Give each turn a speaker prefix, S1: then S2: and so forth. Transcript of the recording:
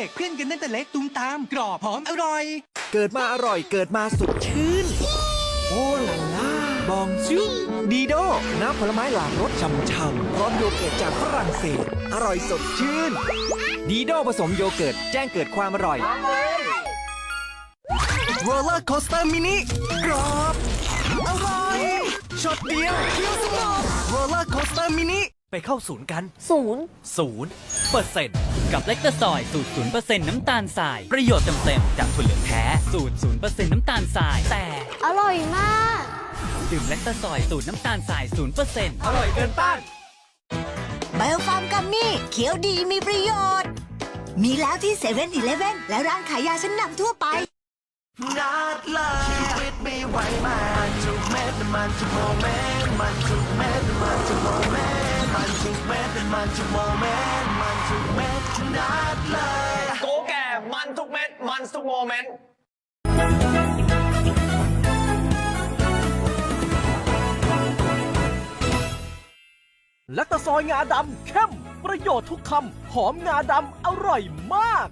S1: ด็กเพื่อนกันตั้งแต่เล็กตุ้มตาม กรอบหอมอร่อย
S2: เกิดมาอร่อยเกิดมาสดชื่น โอ้ลาล่าบองซูดีโดน้ำผลไม้หลากรสช่ำๆพร้อมโยเกิร์ตจากฝรั่งเศส อร่อยสดชื่น ดีโดผสมโยเกิร์ตแจ้งเกิดความอร่อยโรลเลอร์โคสเตอร์มินิกรอบอร่อยช็อตเดียวเคี้ยวสลบโรลเลอร์โคสเตอร์มินิ ไปเข้าศูนย์กัน
S3: ศูนย์
S2: ศูนย์เปอร์เซ็นต์
S4: กับเล็กตาซอยสูตร0%น้ำตาลทราย ประโยชน์เต็มๆจากถั่วเหลืองแท้สูตร0%น้ำตาลทราย แต่
S3: อร่อยมาก
S4: ดื่มเล็กตาซอยสูตรน้ำตาลทราย0%
S2: อร่อยเกินต้าน
S5: ไบโอฟาร์มกัมมี่เขียวดีมีประโยชน์ มีแล้วที่เซเว่นอีเลฟเว่นและร้านขายยาชั้นนำทั่วไป
S2: นัดเลยชีวิตไม่ไหวมันทุกเม็ดมันทุกโมเมนต์มันทุกเม็ดมันทุกโม มันทุกโมเมนต์มันทุกเม็ดนัดเลย
S6: โกแก่มันทุกเม็ดมันทุกโมเมนต์และ
S2: ตะซอยงาดำเข้มประโยชน์ทุกคำหอมงาดำอร่อยมาก